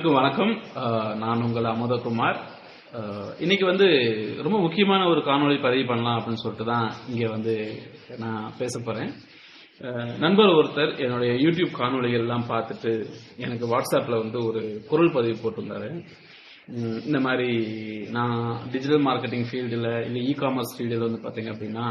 அனைவருக்கும் வணக்கம். நான் உங்கள் அமுதகுமார். இன்னைக்கு வந்து ரொம்ப முக்கியமான ஒரு காணொளி பதிவு பண்ணலாம் அப்படின்னு சொல்லிட்டு தான் இங்கே வந்து நான் பேச போகிறேன் நண்பர் ஒருத்தர் என்னுடைய யூடியூப் காணொளிகள் எல்லாம் பார்த்துட்டு எனக்கு வாட்ஸ்அப்பில் வந்து ஒரு குரல் பதிவு போட்டிருந்தாரு. இந்த மாதிரி நான் டிஜிட்டல் மார்க்கெட்டிங் ஃபீல்டில் இல்லை இ காமர்ஸ் ஃபீல்டில் வந்து பார்த்தீங்க அப்படின்னா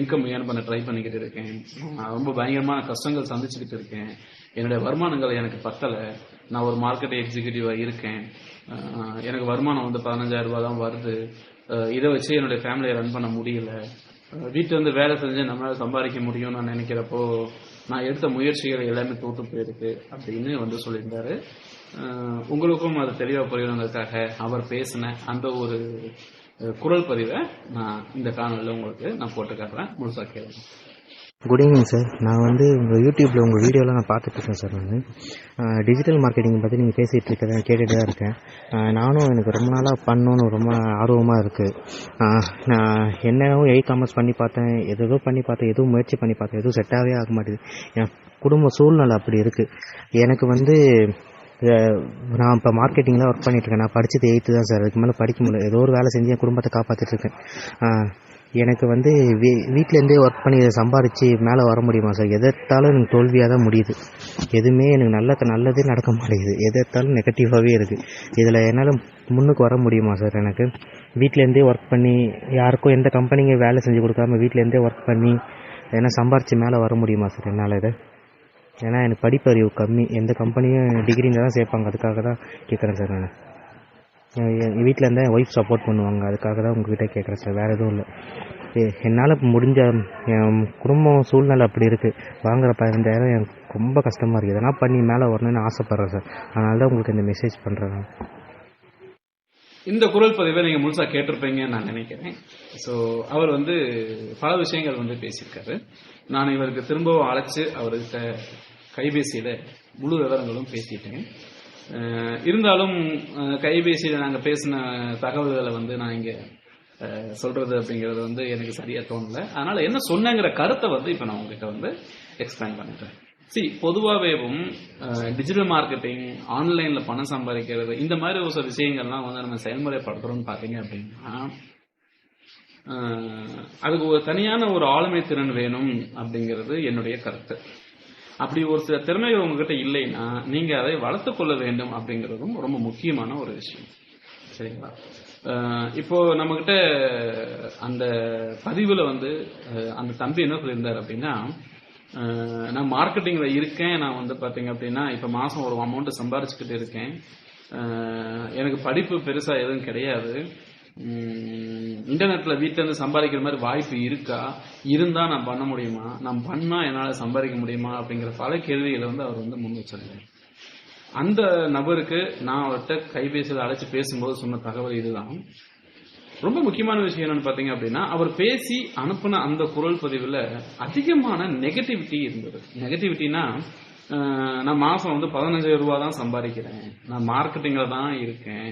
இன்கம் ஏர்ன் பண்ண ட்ரை பண்ணிக்கிட்டு இருக்கேன். நான் ரொம்ப பயங்கரமான கஷ்டங்கள் சந்திச்சுக்கிட்டு இருக்கேன். என்னுடைய வருமானங்கள் எனக்கு பத்தலை. நான் ஒரு மார்க்கெட் எக்ஸிக்யூட்டிவாக இருக்கேன். எனக்கு வருமானம் வந்து பதினஞ்சாயிரம் ரூபாய் தான் வருது. இதை வச்சு என்னுடைய ஃபேமிலியை ரன் பண்ண முடியல. வீட்டில் வந்து இருந்து வேலை செஞ்சு நம்மளால சம்பாதிக்க முடியும்னு நான் நினைக்கிறப்போ நான் எடுத்த முயற்சிகள் எல்லாமே தோற்று போயிருக்கு அப்படின்னு வந்து சொல்லியிருந்தாரு. உங்களுக்கும் அது தெளிவாக புரியணுங்கிறதுக்காக அவர் பேசின அந்த ஒரு குரல் பதிவை நான் இந்த காணொலியில் உங்களுக்கு நான் போட்டு காட்டுறேன் முழுசாக கேளுங்க. குட் ஈவினிங் சார் நான் வந்து உங்கள் யூடியூப்பில் உங்கள் வீடியோலாம் நான் பார்த்துட்டு இருக்கேன் சார் நான். டிஜிட்டல் மார்க்கெட்டிங் பற்றி நீங்கள் பேசிகிட்டு இருக்கிறத கேட்டுட்டு தான் இருக்கேன். நானும் எனக்கு ரொம்ப நாளாக பண்ணணுன்னு ரொம்ப ஆர்வமாக இருக்குது நான் என்னவோ எய் காமர்ஸ் பண்ணி பார்த்தேன் எதோ பண்ணி பார்த்தேன் எதுவும் முயற்சி பண்ணி பார்த்தேன் எதுவும் செட்டாகவே ஆக மாட்டேது. என் குடும்ப சூழ்நிலை அப்படி இருக்குது எனக்கு வந்து நான் இப்போ மார்க்கெட்டிங்கில் ஒர்க் பண்ணிகிட்ருக்கேன் நான் படித்தது எயித்து தான் சார் அதுக்கு மேலே படிக்க முடியல. ஏதோ ஒரு வேலை செஞ்சு என் குடும்பத்தை காப்பாற்றிட்டுருக்கேன் எனக்கு வந்து வீ வீட்டிலேருந்தே ஒர்க் பண்ணி இதை சம்பாரித்து மேலே வர முடியுமா சார் எதற்காலும் எனக்கு தோல்வியாக தான் முடியுது. எதுவுமே எனக்கு நல்ல நல்லதே நடக்க மாட்டேங்குது. எதற்காலும் நெகட்டிவாகவே இருக்குது இதில் என்னால் முன்னுக்கு வர முடியுமா சார் எனக்கு? வீட்டிலேருந்தே ஒர்க் பண்ணி யாருக்கும் எந்த கம்பெனிங்க வேலை செஞ்சு கொடுக்காம வீட்டிலேருந்தே ஒர்க் பண்ணி ஏன்னா சம்பாரித்து மேலே வர முடியுமா சார் என்னால் இதை? ஏன்னா எனக்கு படிப்பறிவு கம்மி. எந்த கம்பெனியும் டிகிரியில் தான் சேர்ப்பாங்க. அதுக்காக தான் கேட்குறேன் சார் நான். என் வீட்டில் இருந்தால் என் ஒய்ஃப் சப்போர்ட் பண்ணுவாங்க. அதுக்காக தான் உங்ககிட்ட கேட்குறேன் சார் வேறு எதுவும் இல்லை. என்னால் முடிஞ்ச என் குடும்பம் சூழ்நிலை அப்படி இருக்குது வாங்குற பதினஞ்சாயிரம் எனக்கு ரொம்ப கஷ்டமாக இருக்குது எதனா பண்ணி மேலே வரணும்னு ஆசைப்பட்றேன் சார் அதனால தான் உங்களுக்கு இந்த மெசேஜ் பண்ணுறேன் நான். இந்த குரல் பதிவை நீங்கள் முழுசாக கேட்டிருப்பீங்கன்னு நான் நினைக்கிறேன். ஸோ அவர் வந்து பல விஷயங்கள் வந்து பேசியிருக்காரு. நான் இவருக்கு திரும்பவும் அழைச்சி அவர்கிட்ட கைபேசியில முழு விவரங்களும் பேசிட்டேன். இருந்தாலும் கைபேசியில் நாங்கள் பேசின தகவல்களை வந்து நான் இங்கே சொல்றது அப்படிங்கிறது வந்து எனக்கு சரியா தோணல. அதனால என்ன சொன்னங்கிற கருத்தை வந்து இப்போ நான் உங்ககிட்ட வந்து எக்ஸ்பிளைன் பண்ணிட்டேன். சி பொதுவாகவேவும் டிஜிட்டல் மார்க்கெட்டிங் ஆன்லைன்ல பணம் சம்பாதிக்கிறது இந்த மாதிரி ஒரு சில விஷயங்கள்லாம் வந்து நம்ம செயல்முறைப்படுத்துறோம்னு பார்த்தீங்க அப்படின்னா அதுக்கு ஒரு தனியான ஒரு ஆளுமை திறன் வேணும் அப்படிங்கிறது என்னுடைய கருத்து. அப்படி ஒரு சில திறமைகள் உங்ககிட்ட இல்லைன்னா நீங்க அதை வளர்த்துக்கொள்ள வேண்டும் அப்படிங்கிறதும் ரொம்ப முக்கியமான ஒரு விஷயம். சரிங்களா? அஹ், இப்போ நம்மகிட்ட அந்த பதிவுல வந்து அந்த தம்பி என்ன சொல்லியிருந்தார் அப்படின்னா நான் மார்க்கெட்டிங்ல இருக்கேன் நான் வந்து பாத்தீங்க அப்படின்னா இப்ப மாசம் ஒரு அமௌண்ட் சம்பாரிச்சுக்கிட்டு இருக்கேன். எனக்கு படிப்பு பெருசா எதுவும் கிடையாது. இன்டர்நெட்டில் வீட்டிலேருந்து சம்பாதிக்கிற மாதிரி வாய்ப்பு இருக்கா? இருந்தால் நான் பண்ண முடியுமா? நான் பண்ணால் என்னால் சம்பாதிக்க முடியுமா? அப்படிங்கிற பல கேள்விகளை வந்து அவர் வந்து முன் வச்சிருந்தார். அந்த நபருக்கு நான் அவர்கிட்ட கைபேசியில் அழைச்சி பேசும்போது சொன்ன தகவல் இதுதான். ரொம்ப முக்கியமான விஷயம் என்னன்னு பார்த்தீங்க அப்படின்னா அவர் பேசி அனுப்பின அந்த குரல் பதிவில் அதிகமான நெகட்டிவிட்டி இருந்தது. நெகட்டிவிட்டினா நான் மாதம் வந்து பதினஞ்சாயிரம் ரூபா தான் சம்பாதிக்கிறேன். நான் மார்க்கெட்டிங்கில் தான் இருக்கேன்.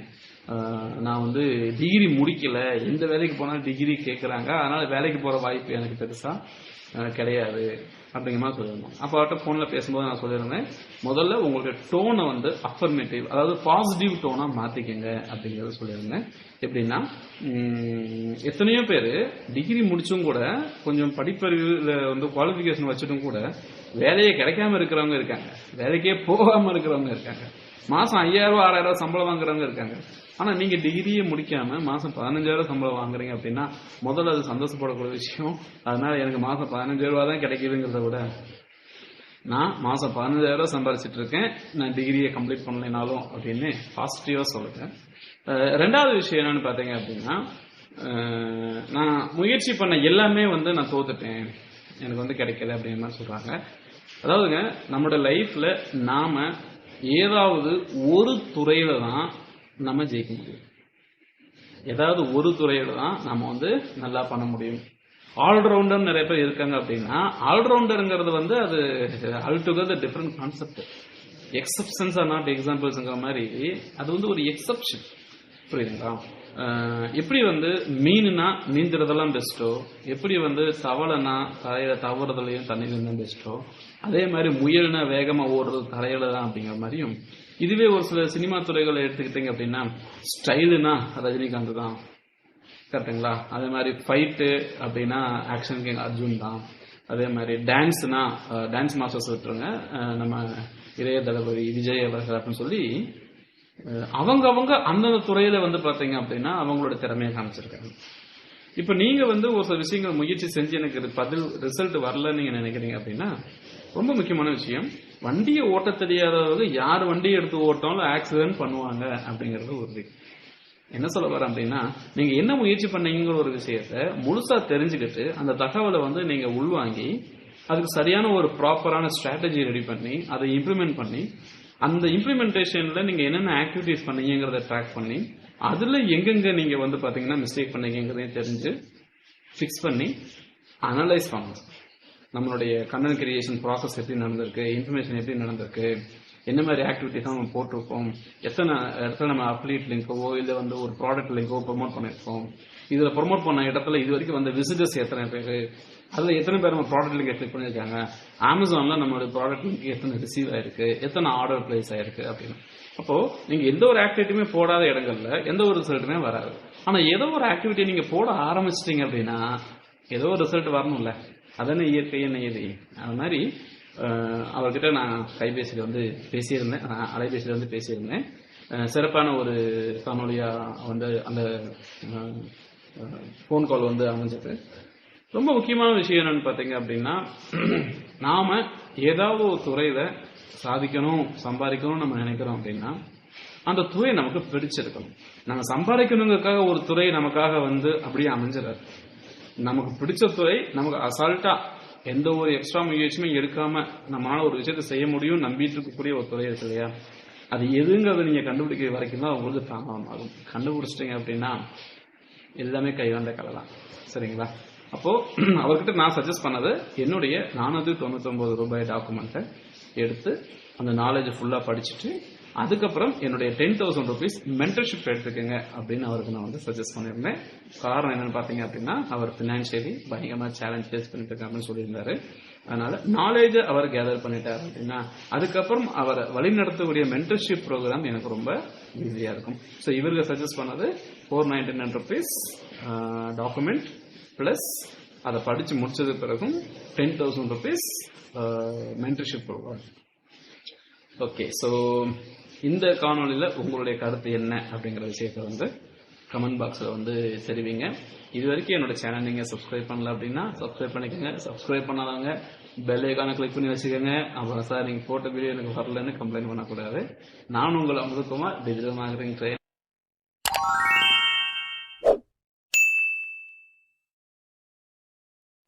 நான் வந்து டிகிரி முடிக்கல. எந்த வேலைக்கு போனாலும் டிகிரி கேட்குறாங்க அதனால வேலைக்கு போகிற வாய்ப்பு எனக்கு பெருசாக கிடையாது. அப்படிங்கிற மாதிரி சொல்லியிருந்தோம். அப்போ அவர்கிட்ட ஃபோனில் பேசும்போது நான் சொல்லியிருந்தேன் முதல்ல உங்களுடைய டோனை வந்து அஃபர்மேட்டிவ் அதாவது பாசிட்டிவ் டோனாக மாற்றிக்கங்க அப்படிங்கிறத சொல்லியிருந்தேன். எப்படின்னா எத்தனையோ பேர் டிகிரி முடிச்சும் கூட கொஞ்சம் படிப்பறிவில் வந்து குவாலிஃபிகேஷன் வச்சுட்டும் கூட வேலையே கிடைக்காம இருக்கிறவங்க இருக்காங்க. வேலைக்கே போகாமல் இருக்கிறவங்க இருக்காங்க. மாதம் ஐயாயிரம் ரூபா ஆறாயிரம் ரூபா சம்பளம் வாங்குறவங்க இருக்காங்க. ஆனால் நீங்கள் டிகிரியே முடிக்காமல் மாதம் பதினஞ்சாயிரம் சம்பளம் வாங்குறீங்க அப்படின்னா முதல்ல அது சந்தோஷப்படக்கூடிய விஷயம். அதனால் எனக்கு மாதம் பதினஞ்சாயிரம் தான் கிடைக்குதுங்கிறத விட நான் மாதம் பதினஞ்சாயிரம் சம்பாதிச்சிட்டு சம்பாரிச்சிட்டு இருக்கேன். நான் டிகிரியை கம்ப்ளீட் பண்ணலைனாலும் அப்படின்னு பாசிட்டிவாக சொல்லுறேன் ரெண்டாவது விஷயம் என்னன்னு பார்த்தீங்க அப்படின்னா நான் முயற்சி பண்ண எல்லாமே வந்து நான் தோத்துட்டேன். எனக்கு வந்து கிடைக்கல அப்படின்னு தான் சொல்கிறாங்க அதாவதுங்க நம்மளோட லைஃப்பில் நாம் ஏதாவது ஒரு துறையில தான் நம்ம ஜெயிக்க முடியும். ஏதாவது ஒரு துறையில தான் நம்ம வந்து நல்லா பண்ண முடியும். ஆல்ரவுண்டர் நிறைய பேர் இருக்காங்க அப்படின்னா ஆல்ரவுண்டருங்கிறது வந்து அது altogether different concept exceptions are not எக்ஸாம்பிள்ஸ்ங்கிற மாதிரி அது வந்து ஒரு எக்ஸப்ஷன் புரியுதுங்களா? எப்படி வந்து மீனுனா நீந்துறதெல்லாம் பெஸ்ட்டோ எப்படி வந்து தவளைனா தலையில தவறுதலையும் தண்ணியில தான் பெஸ்ட்டோ அதே மாதிரி முயல்னா வேகமாக ஓடுறது தலையில தான் அப்படிங்கிற மாதிரியும் இதுவே ஒரு சில சினிமா துறைகளை எடுத்துக்கிட்டீங்க அப்படின்னா ஸ்டைலுனா ரஜினிகாந்த் தான். கரெக்டுங்களா அதே மாதிரி ஃபைட்டு அப்படின்னா ஆக்ஷன் கிங் அர்ஜுன் தான். அதே மாதிரி டான்ஸ்னா டான்ஸ் மாஸ்டர்ஸ் விட்டுருங்க. நம்ம இளைய தளபதி விஜய் அவர்கள் அப்படின்னு சொல்லி அவங்கவங்க அவங்க அவங்க அந்தந்த துறையில வந்து பார்த்தீங்க அப்படின்னா அவங்களோட திறமையை காமிச்சிருக்காங்க. இப்போ நீங்க வந்து ஒரு சில விஷயங்கள் முயற்சி செஞ்சு எனக்கு பதில் ரிசல்ட் வரலன்னு நீங்க நினைக்கிறீங்க அப்படின்னா ரொம்ப முக்கியமான விஷயம். வண்டியை ஓட்ட தெரியாதவங்க யார் வண்டியை எடுத்து ஓட்டாலும் ஆக்சிடென்ட் பண்ணுவாங்க அப்படிங்கிறது உறுதி என்ன சொல்ல வரேன் அப்படின்னா நீங்க என்ன முயற்சி பண்ணீங்கிற ஒரு விஷயத்த முழுசா தெரிஞ்சுக்கிட்டு அந்த தகவலை வந்து நீங்க உள்வாங்கி அதுக்கு சரியான ஒரு ப்ராப்பரான ஸ்ட்ராட்டஜி ரெடி பண்ணி அதை இம்ப்ளிமெண்ட் பண்ணி அந்த இம்ப்ளிமெண்டேஷன்ல நீங்க என்னென்ன ஆக்டிவிட்டிஸ் பண்ணீங்கிறத ட்ராக் பண்ணி அதுல எங்கெங்க நீங்க வந்து பாத்தீங்கன்னா மிஸ்டேக் பண்ணீங்கிறதையும் தெரிஞ்சு ஃபிக்ஸ் பண்ணி அனலைஸ் பண்ணணும். நம்மளுடைய கண்டென்ட் கிரியேஷன் ப்ராசஸ் எப்படி நடந்திருக்கு இன்ஃபர்மேஷன் எப்படி நடந்திருக்கு என்ன மாதிரி ஆக்டிவிட்டிஸ் நம்ம போட்டிருக்கோம் எத்தனை இடத்துல நம்ம அப்ளீட் லிங்கோ இல்லை வந்து ஒரு ப்ராடக்ட் லிங்கோ ப்ரொமோட் பண்ணியிருக்கோம். இதில் ப்ரொமோட் பண்ண இடத்துல இது வரைக்கும் வந்த விசிட்டர்ஸ் எத்தனை பேர் அதில் எத்தனை பேர் நம்ம ப்ராடக்ட் லிங்க் கிளிக் பண்ணியிருக்காங்க அமேசானில் நம்மளுடைய ப்ராடக்ட் லிங்க் எத்தனை ரிசீவ் ஆயிருக்கு எத்தனை ஆர்டர் பிளேஸ் ஆயிருக்கு அப்படின்னு. அப்போது நீங்கள் எந்த ஒரு ஆக்டிவிட்டியுமே போடாத இடங்கள்ல எந்த ஒரு ரிசல்ட்டுமே வராது. ஆனால் ஏதோ ஒரு ஆக்டிவிட்டி நீங்கள் போட ஆரம்பிச்சிட்டீங்க அப்படின்னா ஏதோ ஒரு ரிசல்ட் வரணும்ல. அதானே இயற்கை நியதி அது மாதிரி அவர்கிட்ட நான் கைபேசியில் வந்து பேசியிருந்தேன். நான் அலைபேசியில் வந்து பேசியிருந்தேன். சிறப்பான ஒரு காணொலியாக வந்து அந்த ஃபோன் கால் வந்து அமைஞ்சது. ரொம்ப முக்கியமான விஷயம் என்னன்னு பார்த்தீங்க அப்படின்னா நாம ஏதாவது ஒரு துறையில சாதிக்கணும் சம்பாதிக்கணும்னு நம்ம நினைக்கிறோம் அப்படின்னா அந்த துறை நமக்கு பிடிச்சிருக்கணும். நம்ம சம்பாதிக்கணுங்கிறதுக்காக ஒரு துறை நமக்காக வந்து அப்படியே அமைஞ்சிடாது. நமக்கு பிடிச்ச துறை நமக்கு அசால்ட்டா எந்த ஒரு எக்ஸ்ட்ரா முயற்சியுமே எடுக்காம நம்மளால ஒரு விஷயத்தை செய்ய முடியும் நம்பிட்டு இருக்கக்கூடிய ஒரு துறை இருக்கு இல்லையா? அது எதுங்கிறத நீங்க கண்டுபிடிக்கிற வரைக்கும் தான் உங்களுக்கு தாமதம் ஆகும் கண்டுபிடிச்சிட்டீங்க அப்படின்னா எல்லாமே கைவந்த கலை தான். சரிங்களா? அப்போ அவர்கிட்ட நான் சஜஸ்ட் பண்ணது என்னுடைய நானூற்றி தொண்ணூத்தொன்பது ரூபாய் டாக்குமெண்ட்டை எடுத்து அந்த நாலேஜ் ஃபுல்லாக படிச்சுட்டு அதுக்கப்புறம் என்னுடைய டென் தௌசண்ட் ருபீஸ் மென்டர்ஷிப் எடுத்துக்கோங்க அப்படின்னு அவருக்கு நான் வந்து சஜஸ்ட் பண்ணியிருந்தேன். காரணம் என்னன்னு பார்த்தீங்க அப்படின்னா அவர் ஃபினான்ஷியலி பயங்கரமாக சேலஞ்ச் ஃபேஸ் பண்ணிட்டு இருக்காங்கன்னு சொல்லியிருந்தாரு. அதனால நாலேஜ் அவர் கேதர் பண்ணிட்டார் அப்படின்னா அதுக்கப்புறம் அவர் வழிநடத்தக்கூடிய மென்டர்ஷிப் ப்ரோக்ராம் எனக்கு ரொம்ப ஈஸியாக இருக்கும். ஸோ இவருக்கு சஜஸ்ட் பண்ணது four ninety nine rupees document plus அதை படித்து முடிச்சது பிறகும் ten thousand rupees mentorship programme okay so இந்த காணொளியில் உங்களுடைய கருத்து என்ன அப்படிங்கிற விஷயத்த வந்து கமெண்ட் பாக்ஸில் வந்து தெரிவிங்க. இது வரைக்கும் என்னோட சேனல் நீங்கள் சப்ஸ்கிரைப் பண்ணல அப்படின்னா சப்ஸ்கிரைப் பண்ணிக்கோங்க. சப்ஸ்கிரைப் பண்ணாதவங்க பெல் ஐக்கானை கிளிக் பண்ணி வச்சுக்கோங்க. அப்புறம் சார் நீங்கள் போட்ட வீடியோ எனக்கு வரலன்னு கம்ப்ளைண்ட் பண்ணக்கூடாது. நான் உங்கள் அமுதகுமார் டிஜிட்டல் மார்க்கெட்டிங் ட்ரெயின்